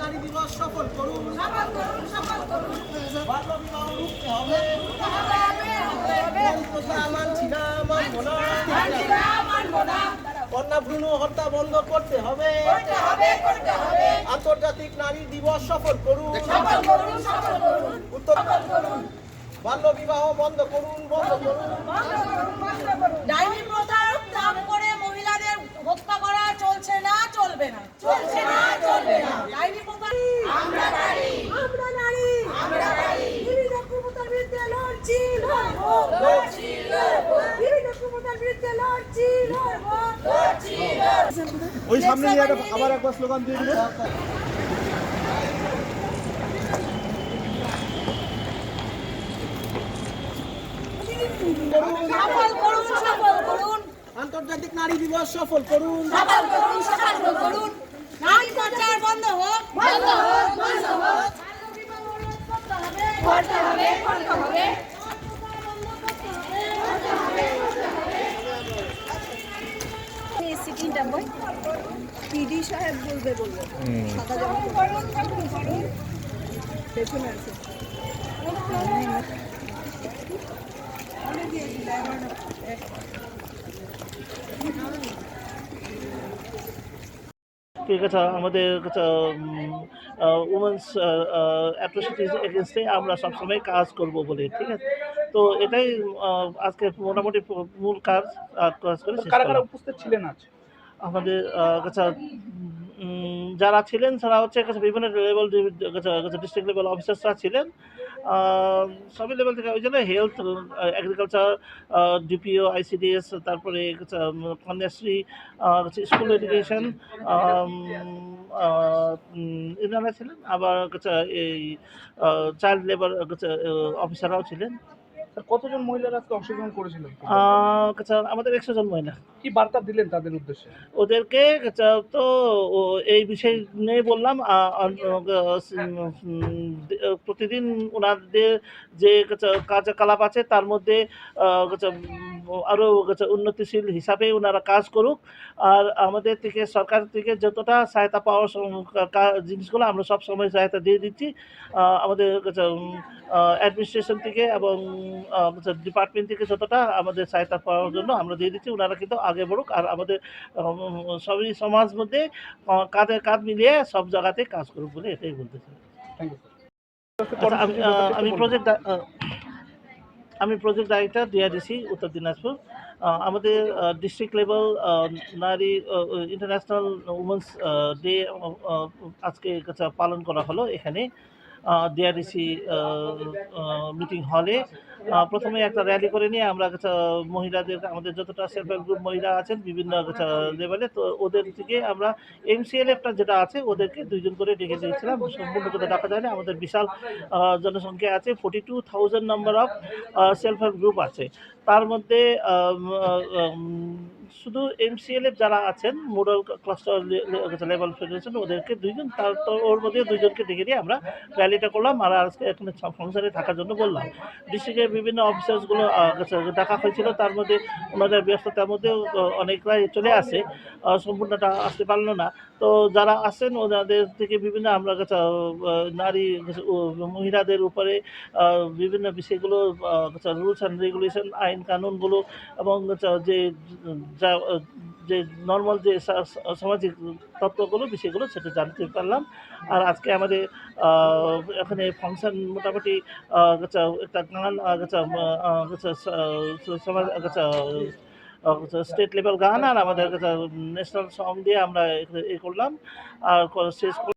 নারী দিবস সফল করুন। সফল করুন সফল করুন। বাল্য বিবাহ রুখতে হবে প্রথা। কন্যা ভ্রূণ হত্যা বন্ধ করতে হবে। করতে হবে করতে হবে। আন্তর্জাতিক নারী দিবস সফল করুন। সফল করুন সফল করুন। সফল করুন। বাল্য বিবাহ বন্ধ করুন বন্ধ করুন। বন্ধ করুন বন্ধ করুন। ডাইনি প্রথার নাম করে মহিলাদের হত্যা করা চলছে না চলবে না। চলছে না চলবে না ডাইনি প্রথা আমরা নারী আমরা নারী আমরা নারী বিভিন্ন কুপ্রথার বিরুদ্ধে লড়ছি লড়বো লড়ছি লড়বো বিভিন্ন কুপ্রথার বিরুদ্ধে লড়ছি লড়বো লড়ছি লড়বো ওই সামনে একটা- আবার একবার স্লোগান দিয়ে দিবে। সফল করুন সফল করুন। আন্তর্জাতিক নারী দিবস সফল করুন। সফল করুন সফল করুন। নারী পাচার বন্ধ হোক বন্ধ হোক বন্ধ হোক। সিটিটা বই। পিডি সাহেব বলবে বলবে। সাদা জামা পেছনে আছে। ঠিক আছে আমাদের কাছে উমেন্স অ্যাট্রোসিটিস এগেনস্টে আমরা সবসময় কাজ করব বলে ঠিক আছে? তো এটাই আজকে মোটামুটি মূল কাজ কাজ করে শেষ কারা কারা উপস্থিত ছিলেন আজ? আমাদের কাছে যারা ছিলেন তারা হচ্ছে কাছে বিভিন্ন লেভেল ডিস্ট্রিক্ট লেভেল অফিসার্সরা ছিলেন। সবই লেভেল থেকে, ওই জন্য হেলথ এগ্রিকালচার ডিপিও আইসিডিএস তারপরে কন্যাশ্রী স্কুল এডুকেশন এনারা ছিলেন। আবার এই চাইল্ড লেবার অফিসাররাও ছিলেন। স্যার কতজন মহিলারা আজকে অংশগ্রহণ করেছিলেন আমাদের একশো জন মহিলা। কি বার্তা দিলেন তাদের উদ্দেশ্যে? ওদেরকে তো ও এই বিষয় নিয়ে বললাম প্রতিদিন ওনাদের যে কাজ- কার্যকলাপ আছে তার মধ্যে আরও উন্নতিশীল হিসাবে ওনারা কাজ করুক। আর আমাদের থেকে সরকার থেকে যতটা সহায়তা পাওয়ার জিনিসগুলো আমরা সব সময় সহায়তা দিয়ে দিচ্ছি। আমাদের অ্যাডমিনিস্ট্রেশন থেকে এবং ডিপার্টমেন্ট থেকে যতটা আমাদের সহায়তা পাওয়ার জন্য আমরা দিয়ে দিচ্ছি ওনারা কিন্তু আগে বড়ুক আর আমাদের সবই সমাজ মধ্যে কাঁধে কাঁধ মিলিয়ে সব জায়গাতে কাজ করুক বলে এটাই বলতে চাই। থ্যাংক ইউ আচ্ছা, আমি আমি প্রজেক্ট আমি project director D R D C Uttar Dinajpur. আমাদের ডিস্ট্রিক্ট লেভেল নারী ইন্টারন্যাশনাল উমেন্স ডে আজকে পালন করা হলো এখানে। ডিআরডিসি মিটিং হলে প্রথমে একটা র্যালি করে নিয়ে আমরা মহিলাদের, আমাদের যতটা সেলফ হেল্প গ্রুপ মহিলা আছেন, বিভিন্ন লেভেলে তো ওদের থেকে আমরা এমসিএলএফটা যেটা আছে, ওদেরকে দুইজন করে ডেকে দিয়েছিলাম। সম্পূর্ণ করে ডাকা যায় না, আমাদের বিশাল জনসংখ্যা আছে forty two thousand number of self help group আছে। তার মধ্যে শুধু এমসিএলএফ যারা আছেন মোডাল ক্লাস্টার লেভেল ফেডারেশন ওদেরকে দুইজন তার তো ওর মধ্যে দুইজনকে ডেকে দিয়ে আমরা র্যালিটা করলাম। আর আজকে এখানে ফাংশনে থাকার জন্য বললাম। ডিস্ট্রিক্টের বিভিন্ন অফিসার্সগুলো ডাকা হয়েছিল। তার মধ্যে ওনাদের ব্যস্ততার মধ্যেও আহ, অনেকরাই চলে আসে। সম্পূর্ণটা আসতে পারল না। তো যারা আসেন ওনাদের থেকে বিভিন্ন আমরা কাছে নারী মহিলাদের উপরে বিভিন্ন বিষয়গুলো রুলস অ্যান্ড রেগুলেশন আইন কানুনগুলো এবং যে যা যে নর্মাল যে সামাজিক তত্ত্বগুলো, বিষয়গুলো, সেটা জানতে পারলাম। আর আজকে আমাদের এখানে ফাংশন মোটামুটি একটা গান স্টেট লেভেল গান, আর আমাদের ন্যাশনাল সং দিয়ে আমরা এ করলাম। আর শেষ